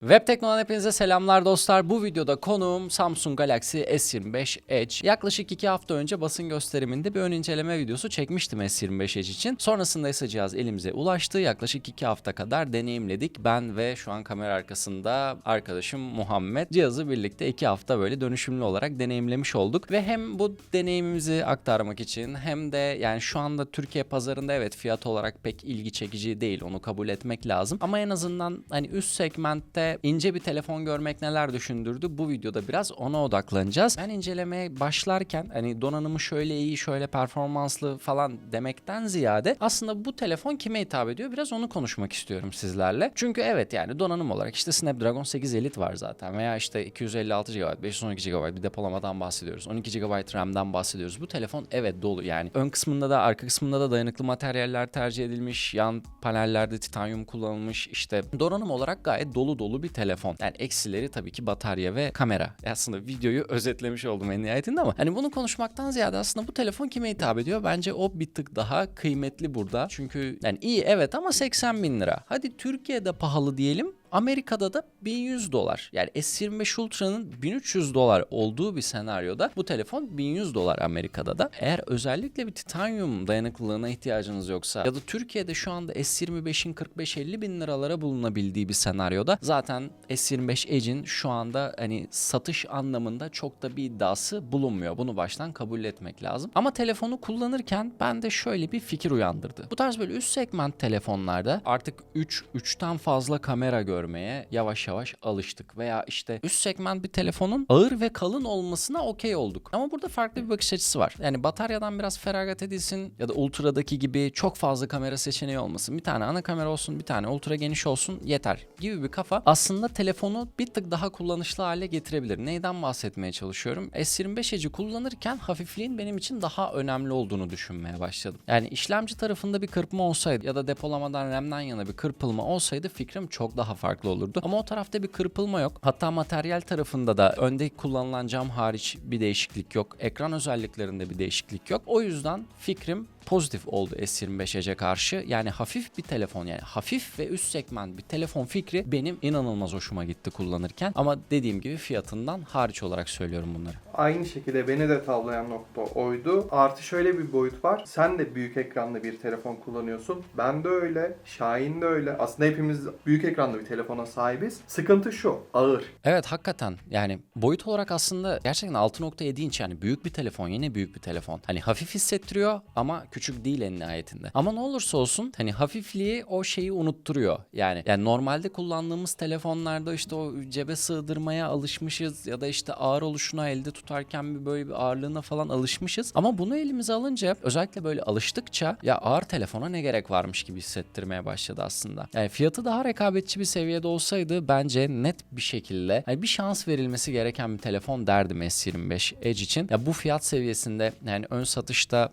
Web Tekno'dan hepinize selamlar dostlar. Bu videoda konuğum Samsung Galaxy S25 Edge. Yaklaşık 2 hafta önce basın gösteriminde bir ön inceleme videosu çekmiştim S25 Edge için. Sonrasında ise cihaz elimize ulaştı. Yaklaşık 2 hafta kadar deneyimledik. Ben ve şu an kamera arkasında arkadaşım Muhammed cihazı birlikte 2 hafta böyle dönüşümlü olarak deneyimlemiş olduk. Ve hem bu deneyimimizi aktarmak için hem de yani şu anda Türkiye pazarında evet fiyat olarak pek ilgi çekici değil onu kabul etmek lazım. Ama en azından hani üst segmentte ince bir telefon görmek neler düşündürdü bu videoda biraz ona odaklanacağız. Ben incelemeye başlarken hani donanımı şöyle iyi şöyle performanslı falan demekten ziyade aslında bu telefon kime hitap ediyor biraz onu konuşmak istiyorum sizlerle. Çünkü evet yani donanım olarak işte Snapdragon 8 Elite var zaten veya işte 256 GB 512 GB bir depolamadan bahsediyoruz. 12 GB RAM'den bahsediyoruz. Bu telefon evet dolu yani ön kısmında da arka kısmında da dayanıklı materyaller tercih edilmiş. Yan panellerde titanyum kullanılmış. İşte donanım olarak gayet dolu dolu bir telefon. Yani eksileri tabii ki batarya ve kamera. Aslında videoyu özetlemiş oldum en nihayetinde ama hani bunu konuşmaktan ziyade aslında bu telefon kime hitap ediyor? Bence o bir tık daha kıymetli burada. Çünkü yani iyi evet ama 80 bin lira. Hadi Türkiye'de pahalı diyelim. Amerika'da da 1100 dolar. Yani S25 Ultra'nın 1300 dolar olduğu bir senaryoda bu telefon 1100 dolar Amerika'da da. Eğer özellikle bir titanyum dayanıklılığına ihtiyacınız yoksa ya da Türkiye'de şu anda S25'in 45-50 bin liralara bulunabildiği bir senaryoda zaten S25 Edge'in şu anda hani satış anlamında çok da bir iddiası bulunmuyor. Bunu baştan kabul etmek lazım. Ama telefonu kullanırken bende şöyle bir fikir uyandırdı. Bu tarz böyle üst segment telefonlarda artık 3 3'ten fazla kamera görmeye yavaş yavaş alıştık veya işte üst segment bir telefonun ağır ve kalın olmasına okey olduk. Ama burada farklı bir bakış açısı var. Yani bataryadan biraz feragat edilsin ya da ultradaki gibi çok fazla kamera seçeneği olmasın. Bir tane ana kamera olsun, bir tane ultra geniş olsun yeter gibi bir kafa aslında telefonu bir tık daha kullanışlı hale getirebilir. Neyden bahsetmeye çalışıyorum? S25 Edge'i kullanırken hafifliğin benim için daha önemli olduğunu düşünmeye başladım. Yani işlemci tarafında bir kırpma olsaydı ya da depolamadan RAM'den yana bir kırpılma olsaydı fikrim çok daha farklı olurdu. Ama o tarafta bir kırpılma yok. Hatta materyal tarafında da önde kullanılan cam hariç bir değişiklik yok. Ekran özelliklerinde bir değişiklik yok. O yüzden fikrim pozitif oldu S25 Edge'e karşı. Yani hafif bir telefon yani hafif ve üst segment bir telefon fikri benim inanılmaz hoşuma gitti kullanırken. Ama dediğim gibi fiyatından hariç olarak söylüyorum bunları. Aynı şekilde beni de tavlayan nokta oydu. Artı şöyle bir boyut var. Sen de büyük ekranlı bir telefon kullanıyorsun. Ben de öyle. Şahin de öyle. Aslında hepimiz büyük ekranlı bir telefona sahibiz. Sıkıntı şu. Ağır. Evet hakikaten yani boyut olarak aslında gerçekten 6.7 inç yani büyük bir telefon yine büyük bir telefon. Hani hafif hissettiriyor ama küçük değil en nihayetinde. Ama ne olursa olsun hani hafifliği o şeyi unutturuyor. Yani yani normalde kullandığımız telefonlarda işte o cebe sığdırmaya alışmışız ya da işte ağır oluşuna elde tutarken bir böyle bir ağırlığına falan alışmışız. Ama bunu elimize alınca özellikle böyle alıştıkça ya ağır telefona ne gerek varmış gibi hissettirmeye başladı aslında. Yani fiyatı daha rekabetçi bir seviyede olsaydı bence net bir şekilde yani bir şans verilmesi gereken bir telefon derdim S25 Edge için. Ya bu fiyat seviyesinde yani ön satışta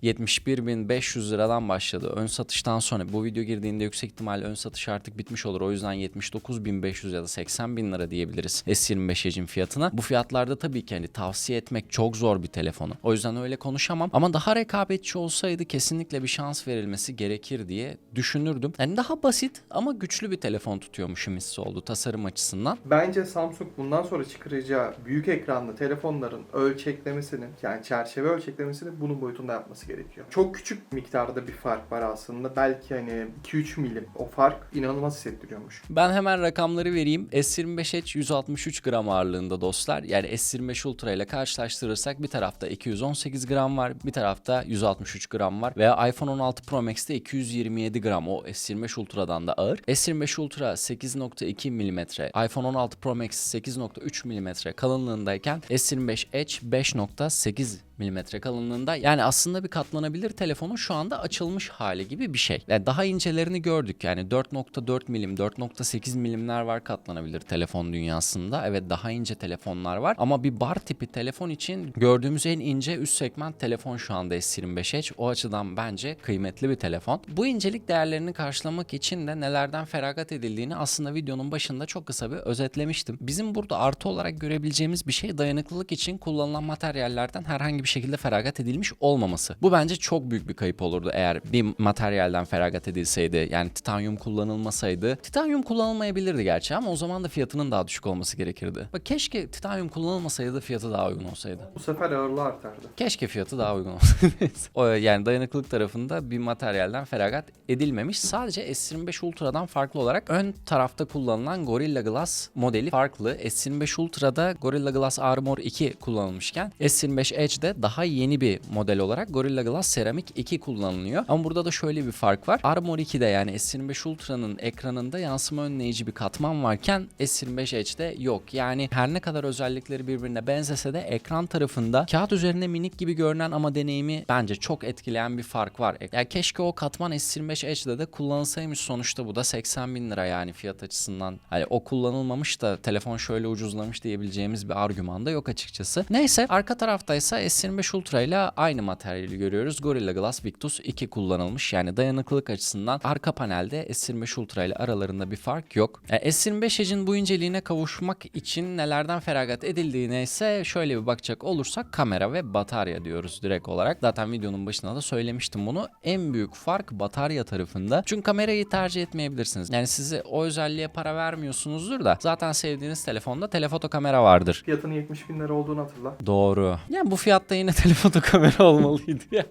71.500 liradan başladı. Ön satıştan sonra bu video girdiğinde yüksek ihtimalle ön satış artık bitmiş olur. O yüzden 79.500 ya da 80.000 lira diyebiliriz S25 Edge'in fiyatına. Bu fiyatlarda tabii ki hani tavsiye etmek çok zor bir telefonu. O yüzden öyle konuşamam. Ama daha rekabetçi olsaydı kesinlikle bir şans verilmesi gerekir diye düşünürdüm. Yani daha basit ama güçlü bir telefon tutuyormuşum hissi oldu tasarım açısından. Bence Samsung bundan sonra çıkaracağı büyük ekranlı telefonların ölçeklemesini yani çerçeve ölçeklemesini bunun boyutunda yapması gerekiyor. Çok küçük miktarda bir fark var aslında. Belki hani 2-3 milim. O fark inanılmaz hissettiriyormuş. Ben hemen rakamları vereyim. S25 Edge 163 gram ağırlığında dostlar. Yani S25 Ultra ile karşılaştırırsak bir tarafta 218 gram var, bir tarafta 163 gram var. Veya iPhone 16 Pro Max'te 227 gram. O S25 Ultra'dan da ağır. S25 Ultra 8.2 mm, iPhone 16 Pro Max 8.3 mm kalınlığındayken S25 Edge 5.8 milimetre kalınlığında. Yani aslında bir katlanabilir telefonun şu anda açılmış hali gibi bir şey. Yani daha incelerini gördük. Yani 4.4 milim, 4.8 milimler var katlanabilir telefon dünyasında. Evet daha ince telefonlar var ama bir bar tipi telefon için gördüğümüz en ince üst segment telefon şu anda S25 Edge. O açıdan bence kıymetli bir telefon. Bu incelik değerlerini karşılamak için de nelerden feragat edildiğini aslında videonun başında çok kısa bir özetlemiştim. Bizim burada artı olarak görebileceğimiz bir şey dayanıklılık için kullanılan materyallerden herhangi bir şekilde feragat edilmiş olmaması. Bu bence çok büyük bir kayıp olurdu eğer bir materyalden feragat edilseydi. Yani titanyum kullanılmasaydı. Titanyum kullanılmayabilirdi gerçi ama o zaman da fiyatının daha düşük olması gerekirdi. Bak keşke titanyum kullanılmasaydı da fiyatı daha uygun olsaydı. Bu sefer ağırlığı artardı. Keşke fiyatı daha uygun olsaydı. o yani dayanıklılık tarafında bir materyalden feragat edilmemiş. Sadece S25 Ultra'dan farklı olarak ön tarafta kullanılan Gorilla Glass modeli farklı. S25 Ultra'da Gorilla Glass Armor 2 kullanılmışken S25 Edge'de daha yeni bir model olarak Gorilla Glass Ceramic 2 kullanılıyor. Ama burada da şöyle bir fark var. Armor 2'de yani S25 Ultra'nın ekranında yansıma önleyici bir katman varken S25 Edge'de yok. Yani her ne kadar özellikleri birbirine benzese de ekran tarafında kağıt üzerinde minik gibi görünen ama deneyimi bence çok etkileyen bir fark var. Ya keşke o katman S25 Edge'de de kullanılsaymış sonuçta bu da 80 bin lira yani fiyat açısından. Hani o kullanılmamış da telefon şöyle ucuzlamış diyebileceğimiz bir argüman da yok açıkçası. Neyse arka taraftaysa S25 Ultra ile aynı materyali görüyoruz. Gorilla Glass Victus 2 kullanılmış. Yani dayanıklılık açısından arka panelde S25 Ultra ile aralarında bir fark yok. E, S25 Edge'in bu inceliğine kavuşmak için nelerden feragat edildiğine ise şöyle bir bakacak olursak kamera ve batarya diyoruz direkt olarak. Zaten videonun başında da söylemiştim bunu. En büyük fark batarya tarafında. Çünkü kamerayı tercih etmeyebilirsiniz. Yani size o özelliğe para vermiyorsunuzdur da zaten sevdiğiniz telefonda telefoto kamera vardır. Fiyatının 70 bin lira olduğunu hatırla. Doğru. Yani bu fiyatta yine telefoto kamera olmalıydı ya.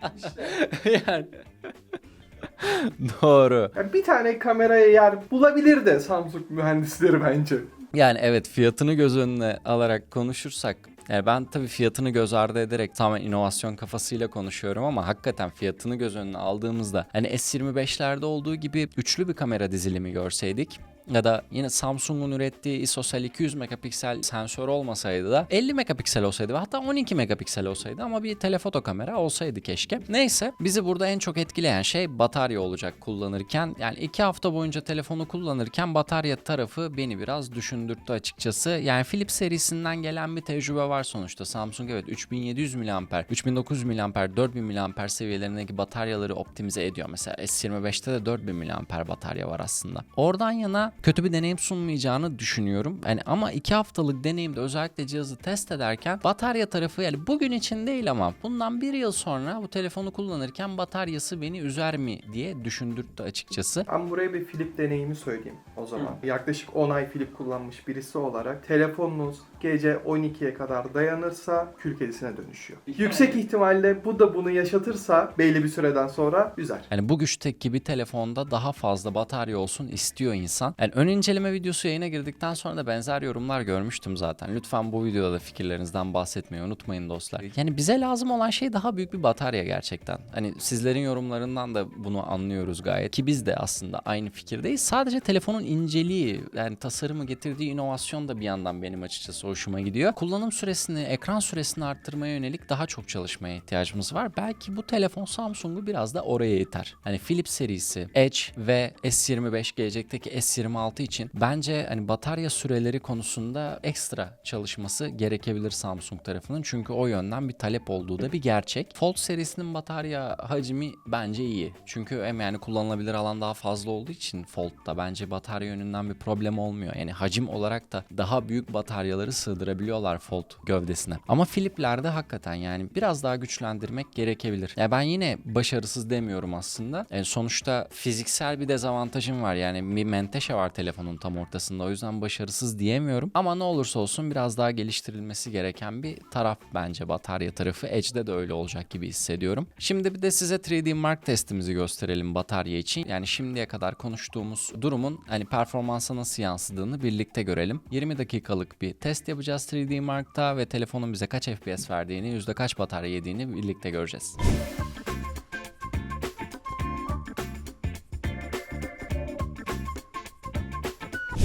yani. Doğru. Yani bir tane kameraya yer bulabilir de Samsung mühendisleri bence. Yani evet fiyatını göz önüne alarak konuşursak yani ben tabii fiyatını göz ardı ederek tamamen inovasyon kafasıyla konuşuyorum ama hakikaten fiyatını göz önüne aldığımızda hani S25'lerde olduğu gibi üçlü bir kamera dizilimi görseydik ya da yine Samsung'un ürettiği ISOCELL 200 megapiksel sensör olmasaydı da 50 megapiksel olsaydı ve hatta 12 megapiksel olsaydı ama bir telefoto kamera olsaydı keşke. Neyse bizi burada en çok etkileyen şey batarya olacak kullanırken. Yani iki hafta boyunca telefonu kullanırken batarya tarafı beni biraz düşündürttü açıkçası. Yani Philips serisinden gelen bir tecrübe var sonuçta. Samsung evet 3700 mAh, 3900 mAh, 4000 mAh seviyelerindeki bataryaları optimize ediyor. Mesela S25'te de 4000 mAh batarya var aslında. Oradan yana kötü bir deneyim sunmayacağını düşünüyorum. Yani ama iki haftalık deneyimde özellikle cihazı test ederken batarya tarafı yani bugün için değil ama bundan bir yıl sonra bu telefonu kullanırken bataryası beni üzer mi diye düşündürttü açıkçası. Ben buraya bir Flip deneyimi söyleyeyim o zaman. Yaklaşık 10 ay Flip kullanmış birisi olarak telefonunuz gece 12'ye kadar dayanırsa kül kedisine dönüşüyor. Yüksek ihtimalle bu da bunu yaşatırsa belli bir süreden sonra üzer. Yani bu güçteki bir telefonda daha fazla batarya olsun istiyor insan. Yani ön inceleme videosu yayına girdikten sonra da benzer yorumlar görmüştüm zaten. Lütfen bu videoda da fikirlerinizden bahsetmeyi unutmayın dostlar. Yani bize lazım olan şey daha büyük bir batarya gerçekten. Hani sizlerin yorumlarından da bunu anlıyoruz gayet. Ki biz de aslında aynı fikirdeyiz. Sadece telefonun inceliği yani tasarımı getirdiği inovasyon da bir yandan benim açıkçası hoşuma gidiyor. Kullanım süresini, ekran süresini arttırmaya yönelik daha çok çalışmaya ihtiyacımız var. Belki bu telefon Samsung'u biraz da oraya iter. Hani Philips serisi, Edge ve S25 gelecekteki S26 için bence hani batarya süreleri konusunda ekstra çalışması gerekebilir Samsung tarafının. Çünkü o yönden bir talep olduğu da bir gerçek. Fold serisinin batarya hacmi bence iyi. Çünkü hem yani kullanılabilir alan daha fazla olduğu için Fold'da bence batarya yönünden bir problem olmuyor. Yani hacim olarak da daha büyük bataryaları sığdırabiliyorlar Fold gövdesine. Ama Philip'lerde hakikaten yani biraz daha güçlendirmek gerekebilir. Ya ben yine başarısız demiyorum aslında. Yani sonuçta fiziksel bir dezavantajım var. Yani bir menteşe var telefonun tam ortasında. O yüzden başarısız diyemiyorum. Ama ne olursa olsun biraz daha geliştirilmesi gereken bir taraf bence batarya tarafı. Edge'de de öyle olacak gibi hissediyorum. Şimdi bir de size 3D Mark testimizi gösterelim batarya için. Yani şimdiye kadar konuştuğumuz durumun hani performansa nasıl yansıdığını birlikte görelim. 20 dakikalık bir test yapacağız 3D Mark'ta ve telefonun bize kaç FPS verdiğini, yüzde kaç batarya yediğini birlikte göreceğiz.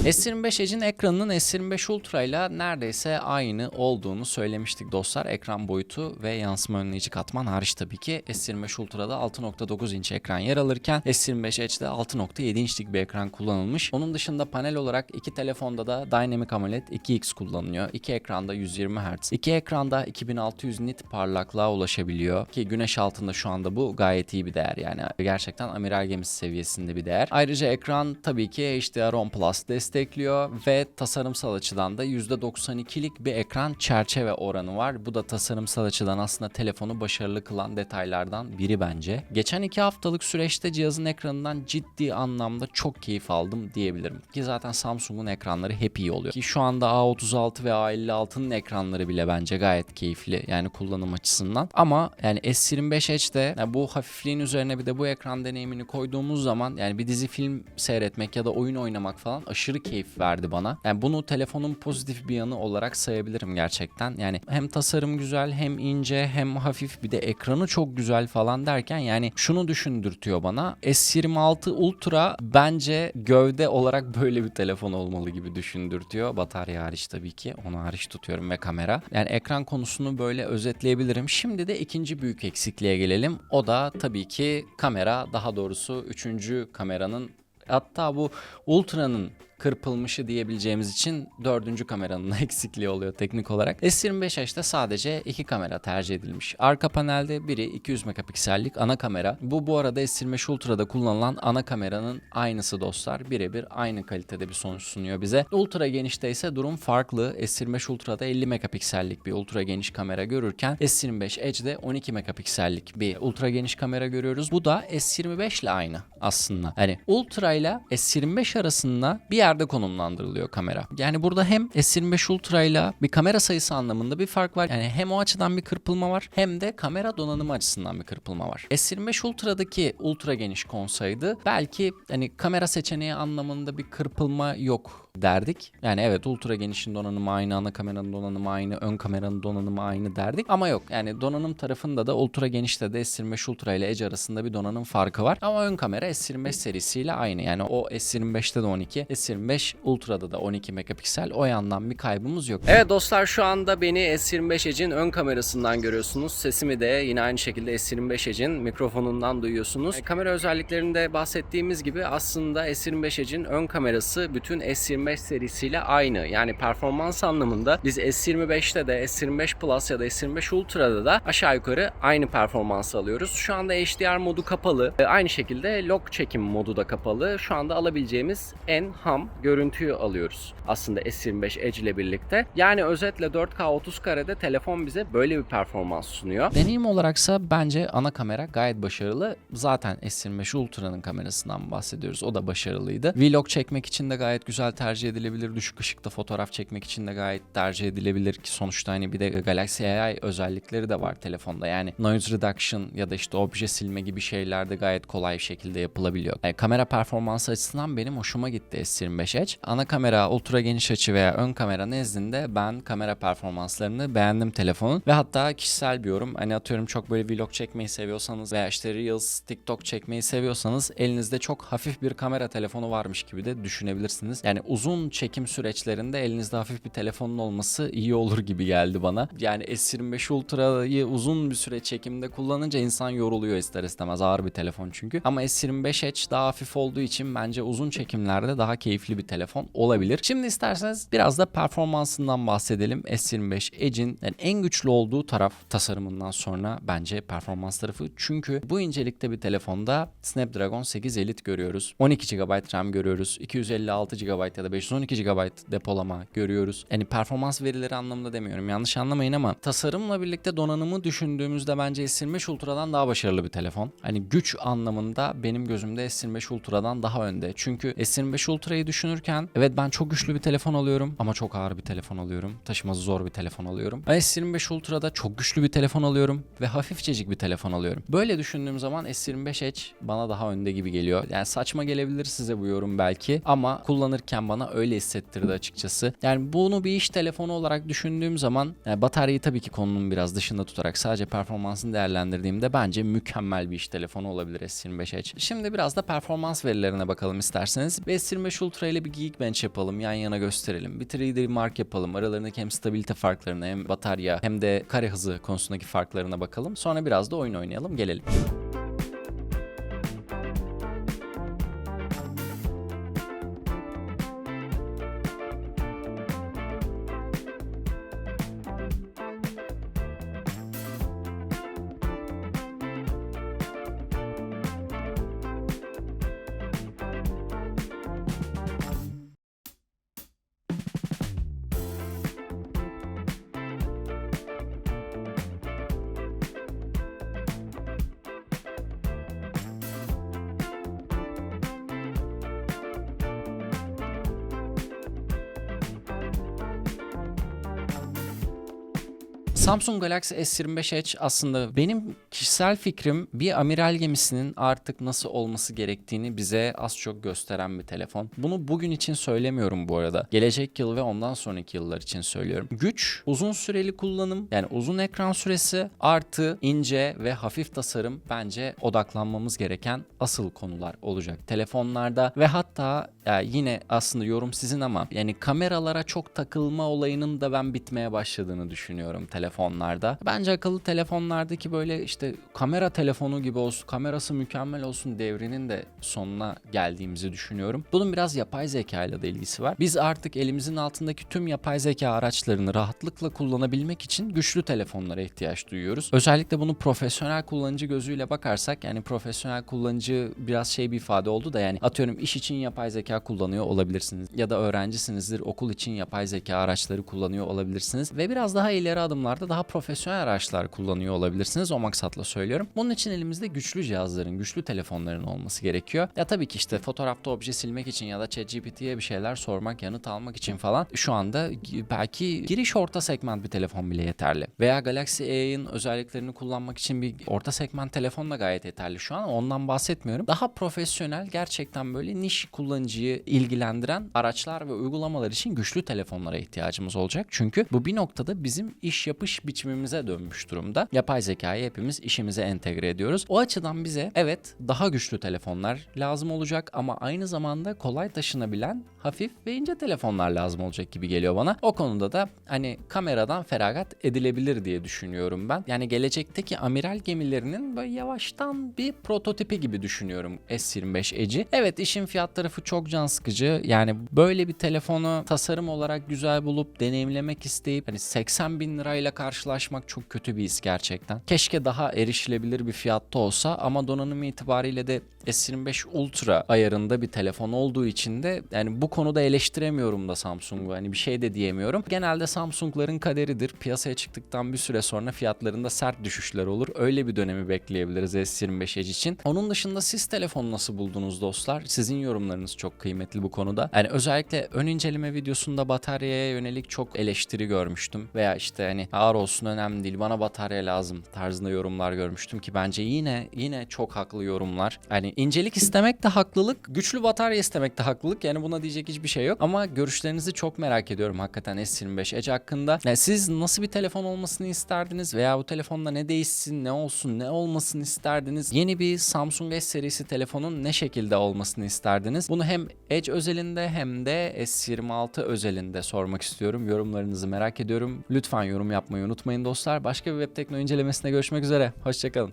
S25 Edge'in ekranının S25 Ultra ile neredeyse aynı olduğunu söylemiştik dostlar. Ekran boyutu ve yansıma önleyici katman hariç tabii ki S25 Ultra'da 6.9 inç ekran yer alırken S25 Edge'de 6.7 inçlik bir ekran kullanılmış. Onun dışında panel olarak iki telefonda da Dynamic AMOLED 2X kullanılıyor. İki ekranda 120 Hz. İki ekranda 2600 nit parlaklığa ulaşabiliyor ki güneş altında şu anda bu gayet iyi bir değer yani gerçekten amiral gemisi seviyesinde bir değer. Ayrıca ekran tabii ki HDR10 Plus destek destekliyor ve tasarımsal açıdan da %92'lik bir ekran çerçeve oranı var. Bu da tasarımsal açıdan aslında telefonu başarılı kılan detaylardan biri bence. Geçen iki haftalık süreçte cihazın ekranından ciddi anlamda çok keyif aldım diyebilirim. Ki zaten Samsung'un ekranları hep iyi oluyor. Ki şu anda A36 ve A56'nın ekranları bile bence gayet keyifli yani kullanım açısından. Ama yani S25 Edge'de yani bu hafifliğin üzerine bir de bu ekran deneyimini koyduğumuz zaman yani bir dizi film seyretmek ya da oyun oynamak falan aşırı keyif verdi bana. Yani bunu telefonun pozitif bir yanı olarak sayabilirim gerçekten. Yani hem tasarım güzel hem ince hem hafif bir de ekranı çok güzel falan derken yani şunu düşündürtüyor bana. S26 Ultra bence gövde olarak böyle bir telefon olmalı gibi düşündürtüyor. Batarya hariç tabii ki. Onu hariç tutuyorum ve kamera. Yani ekran konusunu böyle özetleyebilirim. Şimdi de ikinci büyük eksikliğe gelelim. O da tabii ki kamera. Daha doğrusu üçüncü kameranın hatta bu Ultra'nın kırpılmışı diyebileceğimiz için dördüncü kameranın eksikliği oluyor teknik olarak. S25H'te sadece iki kamera tercih edilmiş. Arka panelde biri 200 megapiksellik ana kamera. Bu bu arada S25 Ultra'da kullanılan ana kameranın aynısı dostlar. Birebir aynı kalitede bir sonuç sunuyor bize. Ultra genişte ise durum farklı. S25 Ultra'da 50 megapiksellik bir ultra geniş kamera görürken S25 Edge'de 12 megapiksellik bir ultra geniş kamera görüyoruz. Bu da S25 ile aynı aslında. Hani Ultra ile S25 arasında bir yerde konumlandırılıyor kamera. Yani burada hem S25 Ultra ile bir kamera sayısı anlamında bir fark var. Yani hem o açıdan bir kırpılma var hem de kamera donanımı açısından bir kırpılma var. S25 Ultra'daki ultra geniş konsaydı belki hani kamera seçeneği anlamında bir kırpılma yok derdik. Yani evet ultra genişin donanımı aynı, ana kameranın donanımı aynı, ön kameranın donanımı aynı derdik. Ama yok yani donanım tarafında da ultra genişte de S25 Ultra ile Edge arasında bir donanım farkı var. Ama ön kamera S25 serisiyle aynı. Yani o S25'te de 12, S25 Ultra'da da 12 megapiksel. O yandan bir kaybımız yok. Evet dostlar şu anda beni S25 Edge'in ön kamerasından görüyorsunuz. Sesimi de yine aynı şekilde S25 Edge'in mikrofonundan duyuyorsunuz. E, kamera özelliklerinde bahsettiğimiz gibi aslında S25 Edge'in ön kamerası bütün S25 serisiyle aynı. Yani performans anlamında biz S25'te de S25 Plus ya da S25 Ultra'da da aşağı yukarı aynı performans alıyoruz. Şu anda HDR modu kapalı. E, Aynı şekilde log çekim modu da kapalı. Şu anda alabileceğimiz en ham görüntüyü alıyoruz. Aslında S25 Edge ile birlikte. Yani özetle 4K 30 karede telefon bize böyle bir performans sunuyor. Deneyim olaraksa bence ana kamera gayet başarılı. Zaten S25 Ultra'nın kamerasından bahsediyoruz. O da başarılıydı. Vlog çekmek için de gayet güzel tercih edilebilir. Düşük ışıkta fotoğraf çekmek için de gayet tercih edilebilir ki sonuçta hani bir de Galaxy AI özellikleri de var telefonda. Yani noise reduction ya da işte obje silme gibi şeyler de gayet kolay bir şekilde yapılabiliyor. Yani kamera performansı açısından benim hoşuma gitti S25 Edge. Ana kamera ultra geniş açı veya ön kamera nezdinde ben kamera performanslarını beğendim telefonun ve hatta kişisel bir yorum. Hani atıyorum çok böyle vlog çekmeyi seviyorsanız veya işte Reels, TikTok çekmeyi seviyorsanız elinizde çok hafif bir kamera telefonu varmış gibi de düşünebilirsiniz. Yani uzun çekim süreçlerinde elinizde hafif bir telefonun olması iyi olur gibi geldi bana. Yani S25 Ultra'yı uzun bir süre çekimde kullanınca insan yoruluyor ister istemez ağır bir telefon çünkü. Ama S25 Edge daha hafif olduğu için bence uzun çekimlerde daha keyifli bir telefon olabilir. Şimdi isterseniz biraz da performansından bahsedelim. S25 Edge'in yani en güçlü olduğu taraf tasarımından sonra bence performans tarafı. Çünkü bu incelikte bir telefonda Snapdragon 8 Elite görüyoruz. 12 GB RAM görüyoruz. 256 GB ya da 512 GB depolama görüyoruz. Yani performans verileri anlamında demiyorum. Yanlış anlamayın ama tasarımla birlikte donanımı düşündüğümüzde bence S25 Ultra'dan daha başarılı bir telefon. Hani güç anlamında benim gözümde S25 Ultra'dan daha önde. Çünkü S25 Ultra'yı düşünürken evet ben çok güçlü bir telefon alıyorum ama çok ağır bir telefon alıyorum. Taşıması zor bir telefon alıyorum. Ama S25 Ultra'da çok güçlü bir telefon alıyorum ve hafifçecik bir telefon alıyorum. Böyle düşündüğüm zaman S25 Edge bana daha önde gibi geliyor. Yani saçma gelebilir size bu yorum belki ama kullanırken bana öyle hissettirdi açıkçası. Yani bunu bir iş telefonu olarak düşündüğüm zaman yani bataryayı tabii ki konunun biraz dışında tutarak sadece performansını değerlendirdiğimde bence mükemmel bir iş telefonu olabilir S25 Edge. Şimdi biraz da performans verilerine bakalım isterseniz. Ve S25 Ultra ile bir Geekbench yapalım, yan yana gösterelim. Bir 3D Mark yapalım. Aralarındaki hem stabilite farklarına hem batarya hem de kare hızı konusundaki farklarına bakalım. Sonra biraz da oyun oynayalım, gelelim. Samsung Galaxy S25 Edge aslında benim kişisel fikrim bir amiral gemisinin artık nasıl olması gerektiğini bize az çok gösteren bir telefon. Bunu bugün için söylemiyorum bu arada. Gelecek yıl ve ondan sonraki yıllar için söylüyorum. Güç, uzun süreli kullanım yani uzun ekran süresi artı ince ve hafif tasarım bence odaklanmamız gereken asıl konular olacak telefonlarda ve hatta ya yine aslında yorum sizin ama yani kameralara çok takılma olayının da ben bitmeye başladığını düşünüyorum telefonlarda. Bence akıllı telefonlardaki böyle işte kamera telefonu gibi olsun, kamerası mükemmel olsun devrinin de sonuna geldiğimizi düşünüyorum. Bunun biraz yapay zeka ile de ilgisi var. Biz artık elimizin altındaki tüm yapay zeka araçlarını rahatlıkla kullanabilmek için güçlü telefonlara ihtiyaç duyuyoruz. Özellikle bunu profesyonel kullanıcı gözüyle bakarsak yani profesyonel kullanıcı biraz şey bir ifade oldu da yani atıyorum iş için yapay zeka kullanıyor olabilirsiniz ya da öğrencisinizdir okul için yapay zeka araçları kullanıyor olabilirsiniz ve biraz daha ileri adımlarda daha profesyonel araçlar kullanıyor olabilirsiniz o maksatla söylüyorum. Bunun için elimizde güçlü cihazların, güçlü telefonların olması gerekiyor. Ya tabii ki işte fotoğrafta obje silmek için ya da ChatGPT'ye bir şeyler sormak, yanıt almak için falan şu anda belki giriş orta segment bir telefon bile yeterli. Veya Galaxy A'ın özelliklerini kullanmak için bir orta segment telefon da gayet yeterli şu an. Ondan bahsetmiyorum. Daha profesyonel gerçekten böyle niş kullanıcıyı ilgilendiren araçlar ve uygulamalar için güçlü telefonlara ihtiyacımız olacak. Çünkü bu bir noktada bizim iş yapış biçimimize dönmüş durumda. Yapay zekayı hepimiz işimize entegre ediyoruz. O açıdan bize evet daha güçlü telefonlar lazım olacak ama aynı zamanda kolay taşınabilen hafif ve ince telefonlar lazım olacak gibi geliyor bana. O konuda da hani kameradan feragat edilebilir diye düşünüyorum ben. Yani gelecekteki amiral gemilerinin böyle yavaştan bir prototipi gibi düşünüyorum S25 Edge'i. Evet işin fiyat tarafı çok can sıkıcı. Yani böyle bir telefonu tasarım olarak güzel bulup deneyimlemek isteyip hani 80 bin lirayla karşılaşmak çok kötü bir his gerçekten. Keşke daha erişilebilir bir fiyatta olsa ama donanım itibariyle de S25 Ultra ayarında bir telefon olduğu için de yani bu konuda eleştiremiyorum da Samsung'u. Hani bir şey de diyemiyorum. Genelde Samsung'ların kaderidir. Piyasaya çıktıktan bir süre sonra fiyatlarında sert düşüşler olur. Öyle bir dönemi bekleyebiliriz S25 Edge için. Onun dışında siz telefonu nasıl buldunuz dostlar? Sizin yorumlarınız çok kıymetli bu konuda. Yani özellikle ön inceleme videosunda bataryaya yönelik çok eleştiri görmüştüm. Veya işte hani ağır olsun önemli değil bana batarya lazım tarzında yorumlar görmüştüm ki bence yine yine çok haklı yorumlar. Hani incelik istemek de haklılık, güçlü batarya istemek de haklılık. Yani buna diyecek hiçbir şey yok. Ama görüşlerinizi çok merak ediyorum hakikaten S25 Edge hakkında. Yani siz nasıl bir telefon olmasını isterdiniz veya bu telefonda ne değişsin, ne olsun, ne olmasını isterdiniz? Yeni bir Samsung S serisi telefonun ne şekilde olmasını isterdiniz? Bunu hem Edge özelinde hem de S26 özelinde sormak istiyorum. Yorumlarınızı merak ediyorum. Lütfen yorum yapmayı unutmayın dostlar. Başka bir web tekno incelemesinde görüşmek üzere. Hoşçakalın.